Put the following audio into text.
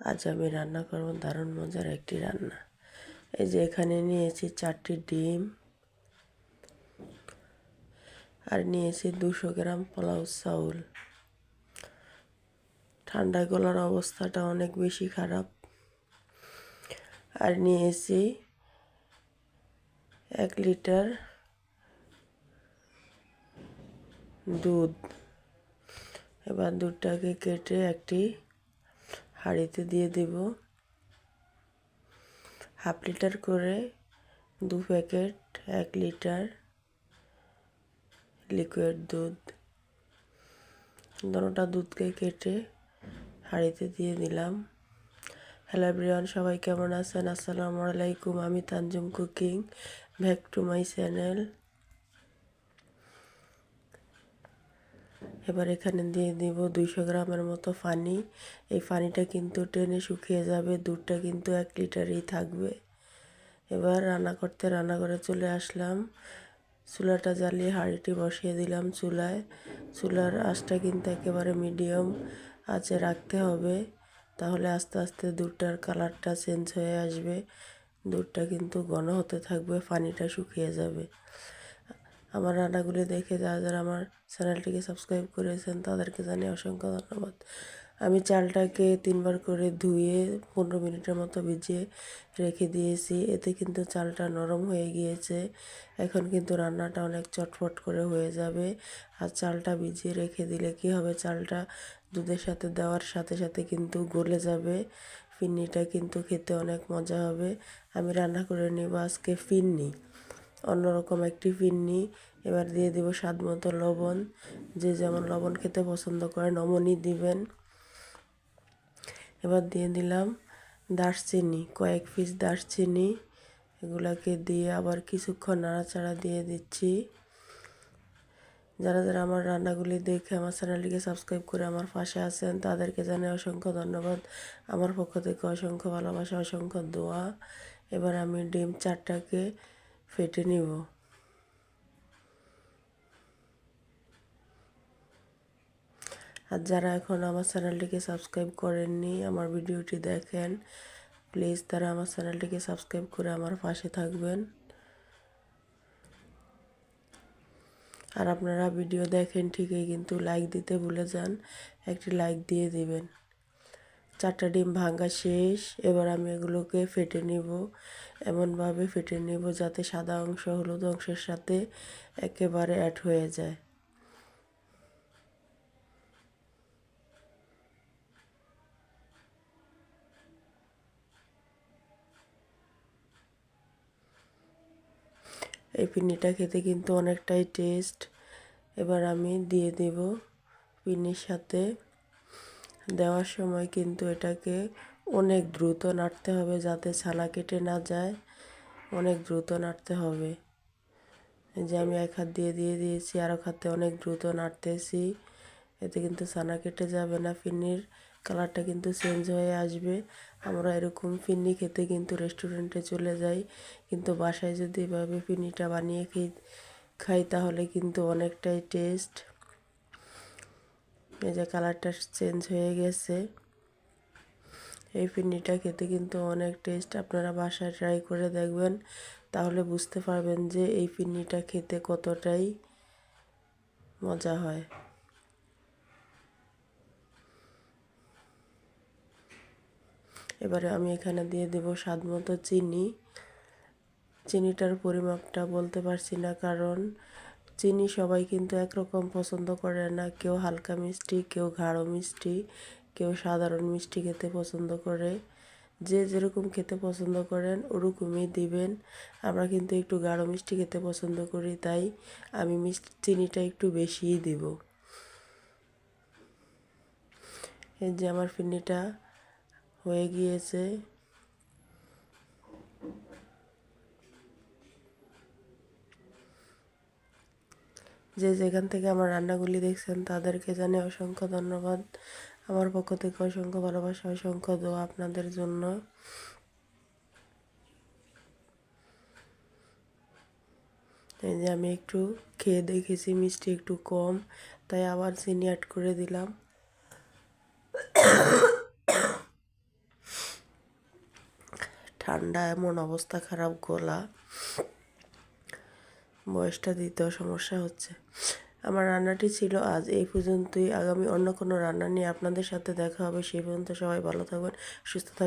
আজ আমি রান্না করব দারুণ মজার একটি রান্না। এই যে এখানে নিয়েছি চারটি ডিম আর নিয়েছি দুশো গ্রাম পোলাও চাউল। ঠান্ডা গলার অবস্থাটা অনেক বেশি খারাপ। আর নিয়েছি এক লিটার দুধ। এবার দুধটাকে কেটে একটি হাঁড়িতে দিয়ে দেব। হাফ লিটার করে দু প্যাকেট এক লিটার লিকুইড দুধ। দোনোটা দুধকে কেটে হাঁড়িতে দিয়ে দিলাম। হ্যালো এভরিওয়ান সবাই কেমন আছেন? আসসালামু আলাইকুম। আমি Tanjum cooking, back to my channel. এবার এখানে দিয়ে দিব দুইশো গ্রামের মতো পানি এই পানিটা কিন্তু টেনে শুকিয়ে যাবে, দুধটা কিন্তু এক লিটারই থাকবে। এবার রান্না করতে রান্না করে চলে আসলাম। চুলাটা জ্বালিয়ে হাঁড়িটি বসিয়ে দিলাম চুলায়। চুলার আঁচটা কিন্তু একেবারে মিডিয়াম আঁচে রাখতে হবে, তাহলে আস্তে আস্তে দুধটার কালারটা চেঞ্জ হয়ে আসবে। দুধটা কিন্তু ঘন হতে থাকবে পানিটা শুকিয়ে যাবে। আমার রান্নাগুলি দেখে যারা যারা আমার চ্যানেলটিকে সাবস্ক্রাইব করেছেন তাদেরকে জানিয়ে অসংখ্য ধন্যবাদ। আমি চালটাকে তিনবার করে ধুয়ে পনেরো মিনিটের মতো ভিজিয়ে রেখে দিয়েছি। এতে কিন্তু চালটা নরম হয়ে গিয়েছে। এখন কিন্তু রান্নাটা অনেক চটপট করে হয়ে যাবে। আর চালটা ভিজিয়ে রেখে দিলে কি হবে? চালটা দুধের সাথে দেওয়ার সাথে সাথে কিন্তু গলে যাবে। ফিন্নিটা কিন্তু খেতে অনেক মজা হবে। আমি রান্না করে নেব আজকে ফিন্নি। অন্যরকম একটি ফিন্নি এবার দিয়ে দিব স্বাদ মতো লবণ। যে যেমন লবণ খেতে পছন্দ করেন অমনই দিবেন। এবার দিয়ে দিলাম দারচিনি, কয়েক পিস দারচিনি। এগুলাকে দিয়ে আবার কিছুক্ষণ নাড়াচাড়া দিয়ে দিচ্ছি। যারা যারা আমার রান্নাগুলি দেখে আমার চ্যানেলটিকে সাবস্ক্রাইব করে আমার পাশে আছেন, তাদেরকে জানাই অসংখ্য ধন্যবাদ। আমার পক্ষ থেকে অসংখ্য ভালোবাসা, অসংখ্য দোয়া। এবার আমি ডিম চারটাকে ফেটে নিব। আর যারা এখন আমার চ্যানেলটিকে সাবস্ক্রাইব করেননি, আমার ভিডিওটি দেখেন, প্লিজ তারা আমার চ্যানেলটিকে সাবস্ক্রাইব করে আমার পাশে থাকবেন। আর আপনারা ভিডিও দেখেন ঠিকই, কিন্তু লাইক দিতে ভুলে যান, একটি লাইক দিয়ে দিবেন। চারটা ডিম ভাঙ্গা শেষ। এবার আমি এগুলোকে ফেটে নিব। এমনভাবে ফেটে নিব যাতে সাদা অংশ, হলুদ অংশের সাথে একেবারে অ্যাড হয়ে যায়। এই পিন্নিটা খেতে কিন্তু অনেকটাই টেস্ট এবার আমি দিয়ে দেব পিন্নির সাথে দেওয়ার সময় কিন্তু এটাকে অনেক দ্রুত নাড়তে হবে যাতে ছানা কেটে না যায়। অনেক দ্রুত নাড়তে হবে। যে আমি এক হাত দিয়ে দিয়ে দিয়েছি আরও হাতে অনেক দ্রুত নাড়তেছি। এতে কিন্তু ছানা কেটে যাবে না ফিন্নির কালারটা কিন্তু চেঞ্জ হয়ে আসবে। আমরা এরকম ফিন্নি খেতে কিন্তু রেস্টুরেন্টে চলে যাই, কিন্তু বাসায় যদি এভাবে ফিন্নিটা বানিয়ে খেয়ে, খাই তাহলে কিন্তু অনেকটাই টেস্ট। এই যে কালারটা চেঞ্জ হয়ে গেছে। এই ফিন্নিটা খেতে কিন্তু অনেক টেস্ট। আপনারা বাসায় ট্রাই করে দেখবেন, তাহলে বুঝতে পারবেন যে এই ফিন্নিটা খেতে কতটাই মজা হয়। এবারে আমি এখানে দিয়ে দেব স্বাদ মতো চিনি। চিনিটার পরিমাপটা বলতে পারছি না, কারণ চিনি সবাই কিন্তু একরকম পছন্দ করে না, কেউ হালকা মিষ্টি, কেউ গাঢ় মিষ্টি, কেউ সাধারণ মিষ্টি খেতে পছন্দ করে। যে যেরকম খেতে পছন্দ করেন ওরকমই দিবেন। আমরা কিন্তু একটু গাঢ় মিষ্টি খেতে পছন্দ করি, তাই আমি মিষ্টি, চিনিটা একটু বেশিই দিব। এই যে আমার ফিন্নিটা হয়ে গিয়েছে। যে যেখান থেকে আমার রান্নাগুলি দেখছেন, তাদেরকে জানে অসংখ্য ধন্যবাদ। আমার পক্ষ থেকে অসংখ্য ভালোবাসা, অসংখ্য দোয়া আপনাদের জন্য। এই যে আমি একটু খেয়ে দেখেছি, মিষ্টি একটু কম, তাই আবার চিনি অ্যাড করে দিলাম। ঠান্ডা এমন অবস্থা, খারাপ গলা। বয়সটা দিতেও সমস্যা হচ্ছে। আমার রান্নাটি ছিল আজ এই পর্যন্তই। আগামী অন্য কোনো রান্না নিয়ে আপনাদের সাথে দেখা হবে। সেই পর্যন্ত সবাই ভালো থাকবেন, সুস্থ থাকবেন।